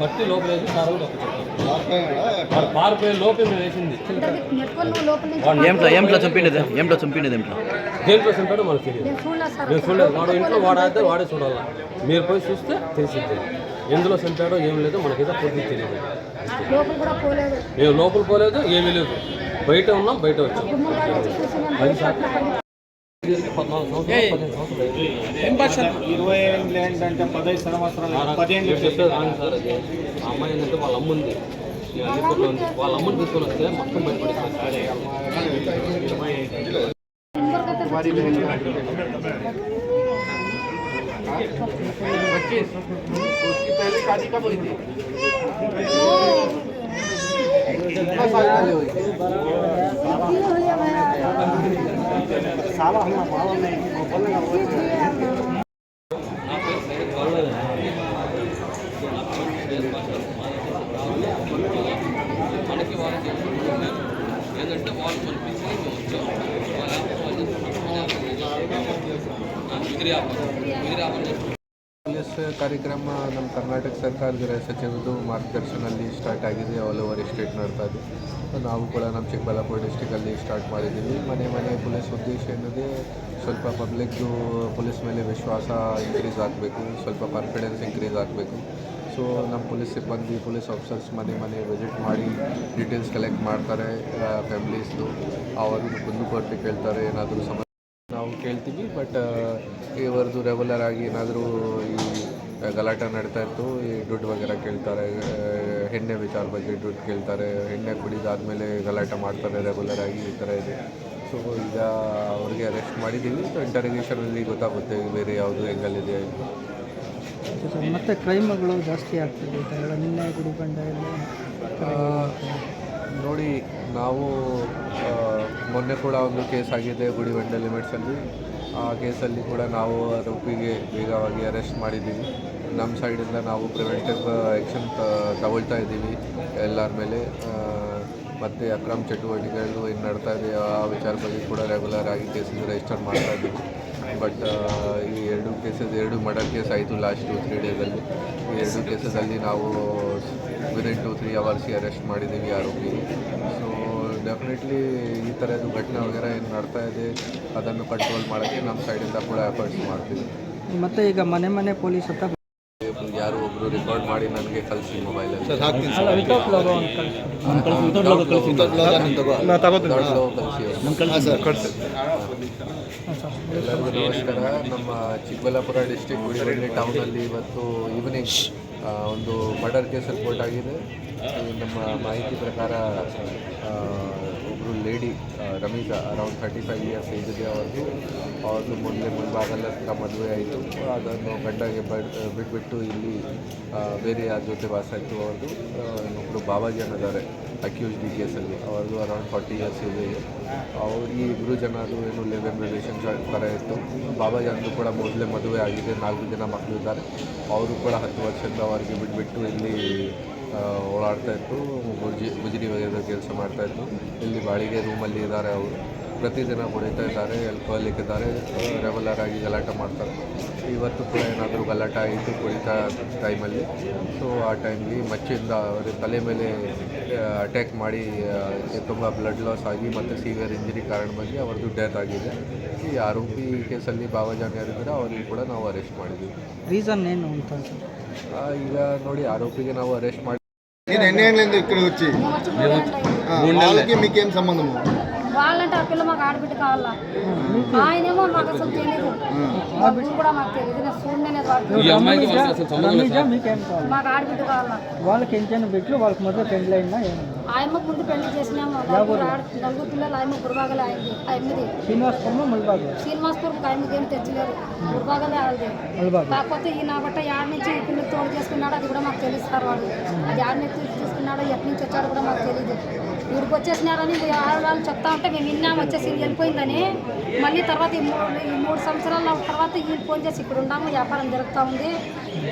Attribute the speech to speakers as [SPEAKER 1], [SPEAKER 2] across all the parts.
[SPEAKER 1] బట్టి లోపల వేసి కారు పారిపోయే లోపల మేము వేసింది
[SPEAKER 2] ఏమిట్లా ఏమిట్లా చంపినది ఏమిట్లా చంపినది ఏమిట్లా
[SPEAKER 1] దేంట్లో చంపాడో మనకు తెలియదు.
[SPEAKER 3] నేను చూడలేదు సార్
[SPEAKER 1] మేము చూడలేదు వాడు ఇంట్లో వాడైతే వాడే చూడాలా. మీరు పోయి చూస్తే తెలిసిద్ది. ఎందులో చంపాడో ఏం లేదో మనకైతే పూర్తి తెలియదు. మేము లోపల పోలేదు ఏమీ లేదు. బయట ఉన్నాం బయట వచ్చాం.
[SPEAKER 4] ఇరవై ఏళ్ళు ఏంటంటే పదహైదు సంవత్సరాలు పదిహేను
[SPEAKER 1] చెప్పేది సార్ అది. ఆ అమ్మాయి ఏంటంటే వాళ్ళ అమ్మ ఉంది. వాళ్ళ అమ్మని తీసుకొని వస్తే మొత్తం బయటపడేస్తారు మనకి వాళ్ళకి ఏంటంటే వాళ్ళు మన పిలిచి మిగిలి
[SPEAKER 5] ಎಸ್, ಕಾರ್ಯಕ್ರಮ ನಮ್ಮ ಕರ್ನಾಟಕ ಸರ್ಕಾರದ ಸಚಿವರದು ಮಾರ್ಗದರ್ಶನಲ್ಲಿ ಸ್ಟಾರ್ಟ್ ಆಗಿದೆ. ಆಲ್ ಓವರ್ ಸ್ಟೇಟ್ ನಡ್ತಾ ಇದೆ. ನಾವು ಕೂಡ ನಮ್ಮ ಚಿಕ್ಕಬಳ್ಳಾಪುರ ಡಿಸ್ಟಿಕಲ್ಲಿ ಸ್ಟಾರ್ಟ್ ಮಾಡಿದ್ದೀವಿ. ಮನೆ ಮನೆ ಪೊಲೀಸ್ ಉದ್ದೇಶ ಏನಿದೆ, ಸ್ವಲ್ಪ ಪಬ್ಲಿಕ್ದು ಪೊಲೀಸ್ ಮೇಲೆ ವಿಶ್ವಾಸ ಇನ್ಕ್ರೀಸ್ ಆಗಬೇಕು, ಸ್ವಲ್ಪ ಕಾನ್ಫಿಡೆನ್ಸ್ ಇನ್ಕ್ರೀಸ್ ಆಗಬೇಕು. ಸೊ ನಮ್ಮ ಪೊಲೀಸ್ ಸಿಬ್ಬಂದಿ, ಪೊಲೀಸ್ ಆಫೀಸರ್ಸ್ ಮನೆ ಮನೆ ವಿಸಿಟ್ ಮಾಡಿ ಡೀಟೇಲ್ಸ್ ಕಲೆಕ್ಟ್ ಮಾಡ್ತಾರೆ. ಫ್ಯಾಮಿಲೀಸ್ದು ಅವರು ಕುಂದುಕೊರತೆ ಕೇಳ್ತಾರೆ ಏನಾದರೂ ಸಮ ನಾವು ಕೇಳ್ತೀವಿ ಬಟ್ ಇವರದು ರೆಗ್ಯುಲರ್ ಆಗಿ ಏನಾದರೂ ಈ ಗಲಾಟೆ ನಡೀತಾ ಇತ್ತು ಈ ದುಡ್ಡು ಬಗ್ಗೆ ಕೇಳ್ತಾರೆ ಎಣ್ಣೆ ವಿಚಾರ ಬಗ್ಗೆ ದುಡ್ಡು ಕೇಳ್ತಾರೆ ಎಣ್ಣೆ ಕುಡಿದಾದ್ಮೇಲೆ ಗಲಾಟೆ ಮಾಡ್ತಾರೆ ರೆಗ್ಯುಲರ್ ಆಗಿ ಈ ಥರ ಇದೆ. ಸೊ ಈಗ ಅವ್ರಿಗೆ ಅರೆಸ್ಟ್ ಮಾಡಿದ್ದೀವಿ ಸೊ ಇಂಟರ್ಗೇಷನಲ್ಲಿ ಗೊತ್ತಾಗುತ್ತೆ ಬೇರೆ ಯಾವುದು ಹೆಂಗಲ್ಲಿದೆ ಅಂತ.
[SPEAKER 6] ಮತ್ತೆ ಕ್ರೈಮ್ಗಳು ಜಾಸ್ತಿ ಆಗ್ತಿದೆ ನಿನ್ನೆ ಗುಡಿಬಂಡ
[SPEAKER 5] ನೋಡಿ ನಾವು ಮೊನ್ನೆ ಕೂಡ ಒಂದು ಕೇಸ್ ಆಗಿದೆ ಗುಡಿಬಂಡೆ ಲಿಮಿಟ್ಸಲ್ಲಿ. ಆ ಕೇಸಲ್ಲಿ ಕೂಡ ನಾವು ಆರೋಪಿಗೆ ಬೇಗವಾಗಿ ಅರೆಸ್ಟ್ ಮಾಡಿದ್ದೀವಿ. ನಮ್ಮ ಸೈಡಿಂದ ನಾವು ಪ್ರಿವೆಂಟಿವ್ ಆ್ಯಕ್ಷನ್ ತಗೊಳ್ತಾ ಇದ್ದೀವಿ ಎಲ್ಲರ ಮೇಲೆ. ಮತ್ತು ಅಕ್ರಮ ಚಟುವಟಿಕೆಗಳು ಏನು ನಡ್ತಾ ಇದೆ. ಆ ವಿಚಾರ ಕೂಡ ರೆಗ್ಯುಲರ್ ಆಗಿ ಕೇಸಸ್ ರಿಜಿಸ್ಟರ್ ಮಾಡ್ತಾ ಇದ್ದೀವಿ. ಬಟ್ ಈ ಎರಡು ಕೇಸಸ್ ಎರಡು ಮರ್ಡರ್ ಕೇಸ್ ಆಯಿತು ಲಾಸ್ಟ್ ಟು ತ್ರೀ ಡೇಸಲ್ಲಿ ಈ ಎರಡು ಕೇಸಸಲ್ಲಿ ನಾವು ವಿದಿನ್ ಟು ತ್ರೀ ಅವರ್ಸ್ಗೆ ಅರೆಸ್ಟ್ ಮಾಡಿದ್ದೀವಿ ಆರೋಪಿ. ಸೊ ಡೆಫಿನೆಟ್ಲಿ ಈ ಥರದ್ದು ಘಟನೆ ವಗೇರ ಏನು ನಡ್ತಾ ಇದೆ, ಅದನ್ನು ಕಂಟ್ರೋಲ್ ಮಾಡೋಕ್ಕೆ ನಮ್ಮ ಸೈಡಿಂದ ಕೂಡ ಎಫರ್ಟ್ಸ್ ಮಾಡ್ತೀವಿ.
[SPEAKER 6] ಮತ್ತು ಈಗ ಮನೆ ಮನೆ ಪೊಲೀಸ್ ಹತ್ರ
[SPEAKER 5] ಯಾರು ಒಬ್ಬರು ರೆಕಾರ್ಡ್ ಮಾಡಿ ನನಗೆ ಕಳಿಸಿ ಮೊಬೈಲಲ್ಲಿ
[SPEAKER 6] ಕಳಿಸಿ.
[SPEAKER 5] ಎಲ್ಲರಿಗೂ ನಮಸ್ಕಾರ. ನಮ್ಮ ಚಿಕ್ಕಬಳ್ಳಾಪುರ ಡಿಸ್ಟಿಕ್ ಟೌನ್ ಟೌನಲ್ಲಿ ಇವತ್ತು ಈವ್ನಿಂಗ್ ಒಂದು ಮರ್ಡರ್ ಕೇಸ್ ರಿಪೋರ್ಟ್ ಆಗಿದೆ. ನಮ್ಮ ಮಾಹಿತಿ ಪ್ರಕಾರ ಒಬ್ಬರು lady Rameeza around thirty five years age ಇದೆ ಅವ್ರದ್ದು ಅವ್ರದ್ದು ಮೊದಲೇ ಮುನ್ಭಾಗಲ್ಲ ಹತ್ರ ಮದುವೆ ಆಯಿತು. ಅದನ್ನು ಗಂಡಗೆ ಬಿಟ್ಬಿಟ್ಟು ಇಲ್ಲಿ ಬೇರೆ ಯಾರ ಜೊತೆ ವಾಸ ಆಯಿತು ಅವ್ರದ್ದು ಇನ್ನೊಬ್ಬರು ಬಾಬಾಜಿ ಅನ್ನೋದಾರೆ ಅಕ್ಯೂಸ್ಡ್ ಡಿ ಕೇಸಲ್ಲಿ ಅವ್ರದ್ದು ಅರೌಂಡ್ ಫಾರ್ಟಿ ಇಯರ್ಸ್ ಇದೆ ಅವ್ರು ಈ ಇಬ್ಬರು ಜನರು ಏನು ಲೆವೆನ್ ರಿಲೇಷನ್ಸ್ ಥರ ಇತ್ತು. ಬಾಬಾಜಿ ಅಂದು ಕೂಡ ಮೊದಲೇ ಮದುವೆ ಆಗಿದೆ. ನಾಲ್ಕು ಜನ ಮಕ್ಕಳು ಇದ್ದಾರೆ. ಅವರು ಕೂಡ ಹತ್ತು ವರ್ಷದವರೆಗೆ ಬಿಟ್ಬಿಟ್ಟು ಇಲ್ಲಿ ಓಡಾಡ್ತಾ ಓಡಾಡ್ತಾಯಿತ್ತು ಗುಜಿ ಗುಜರಿ ಒಗೆಯೋದು ಕೆಲಸ ಮಾಡ್ತಾ ಇದ್ರು ಇಲ್ಲಿ ಬಾಡಿಗೆ ರೂಮಲ್ಲಿ ಇದ್ದಾರೆ ಅವರು. ಪ್ರತಿ ದಿನ ಹೊಡಿತಾ ಇದ್ದಾರೆ ಎಲ್ಪಲ್ಲಿಕ್ಕಿದ್ದಾರೆ ರೆಗ್ಯುಲರ್ ಆಗಿ ಗಲಾಟೆ ಮಾಡ್ತಾರೆ. ಇವತ್ತು ಕೂಡ ಏನಾದರೂ ಗಲಾಟೆ ಆಯಿತು ಕುಡಿತಾ ಟೈಮಲ್ಲಿ. ಸೊ ಆ ಟೈಮ್ಲಿ ಮಚ್ಚಿಂದ ಅವರ ತಲೆ ಮೇಲೆ ಅಟ್ಯಾಕ್ ಮಾಡಿ ತುಂಬ ಬ್ಲಡ್ ಲಾಸ್ ಆಗಿ ಮತ್ತು ಸೀವಿಯರ್ ಇಂಜುರಿ ಕಾರಣ ಬಂದು ಅವ್ರದ್ದು ಡೆತ್ ಆಗಿದೆ. ಈ ಆರೋಪಿ ಕೇಸಲ್ಲಿ ಬಾಬಾಜಾನ್ ಯಾರಿದ್ದಾರೆ ಅವ್ರಿಗೆ ಕೂಡ ನಾವು ಅರೆಸ್ಟ್ ಮಾಡಿದ್ವಿ
[SPEAKER 6] ರೀಸನ್ ಏನು ಅಂತ
[SPEAKER 5] ಈಗ ನೋಡಿ ಆರೋಪಿಗೆ ನಾವು ಅರೆಸ್ಟ್ ಮಾಡಿ
[SPEAKER 4] నేను ఎన్ని ఏళ్ళైంది ఇక్కడ వచ్చి? వాళ్ళకి మీకేం సంబంధము?
[SPEAKER 3] వాళ్ళంటే ఆ పిల్ల మాకు ఆడబిడ్డ కావాలా? ఆయనేమో మాకు అసలు తెలియదు మా బిడ్డ కూడా మాకు తెలియదు నేను చూడలేదు
[SPEAKER 6] మీకేం
[SPEAKER 3] ఆడబిడ్డ కావాలా?
[SPEAKER 6] వాళ్ళకి ఎంచైనా బిడ్డలు వాళ్ళకి మొదలు పెళ్ళి అయినా
[SPEAKER 3] ఆయమ్మ ముందు పెళ్ళి చేసినాము. నలుగురు పిల్లలు ఆయమ్మ గురబాగలే అయింది ఆయమ్మది
[SPEAKER 6] శ్రీనివాసపురమ ముల్బాగ్?
[SPEAKER 3] శ్రీనివాస్పూర్కి ఆయమ్మకి ఏం తెచ్చలేరు గురబాగలే ఆయనది
[SPEAKER 6] ముల్బాగ్.
[SPEAKER 3] కాకపోతే ఈ నా బట్ట యాడ నుంచి ఈ పిల్లలు తోడు చేసుకున్నాడు అది కూడా మాకు తెలుసు సార్ వాడు అది యాడ నుంచి తీసుకున్నాడో ఎక్కడి నుంచి వచ్చాడో కూడా మాకు తెలియదు వీడికి వచ్చేసినారని ఆరు వాళ్ళు చెప్తా ఉంటే మేము విన్నాం వచ్చేసి వెళ్ళిపోయిందని. మళ్ళీ తర్వాత ఈ మూడు ఈ మూడు సంవత్సరాల తర్వాత వీళ్ళు ఫోన్ చేసి ఇక్కడ ఉన్నాము వ్యాపారం జరుగుతూ ఉంది.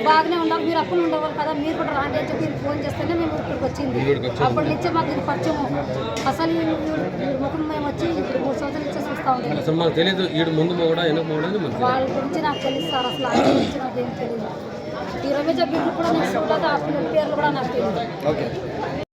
[SPEAKER 3] బాగానే ఉన్నాం మీరు అప్పులు ఉండేవాళ్ళు కదా మీరు కూడా రాండి అని చెప్పి ఫోన్ చేస్తేనే మేము ఇక్కడికి వచ్చింది. అప్పటి నుంచే మాకు ఇది పరిచయం అసలు ముఖం మేము వచ్చి ఇప్పుడు మూడు సంవత్సరాల నుంచి చూస్తూ ఉంది వాళ్ళ గురించి నాకు తెలుసు సార్ అసలు వాళ్ళ గురించి నాకు ఏం తెలియదు ఈ రమేష్ బిడ్డలు కూడా నాకు చూడలేదు ఆ పిల్లల పేర్లు కూడా నాకు తెలియదు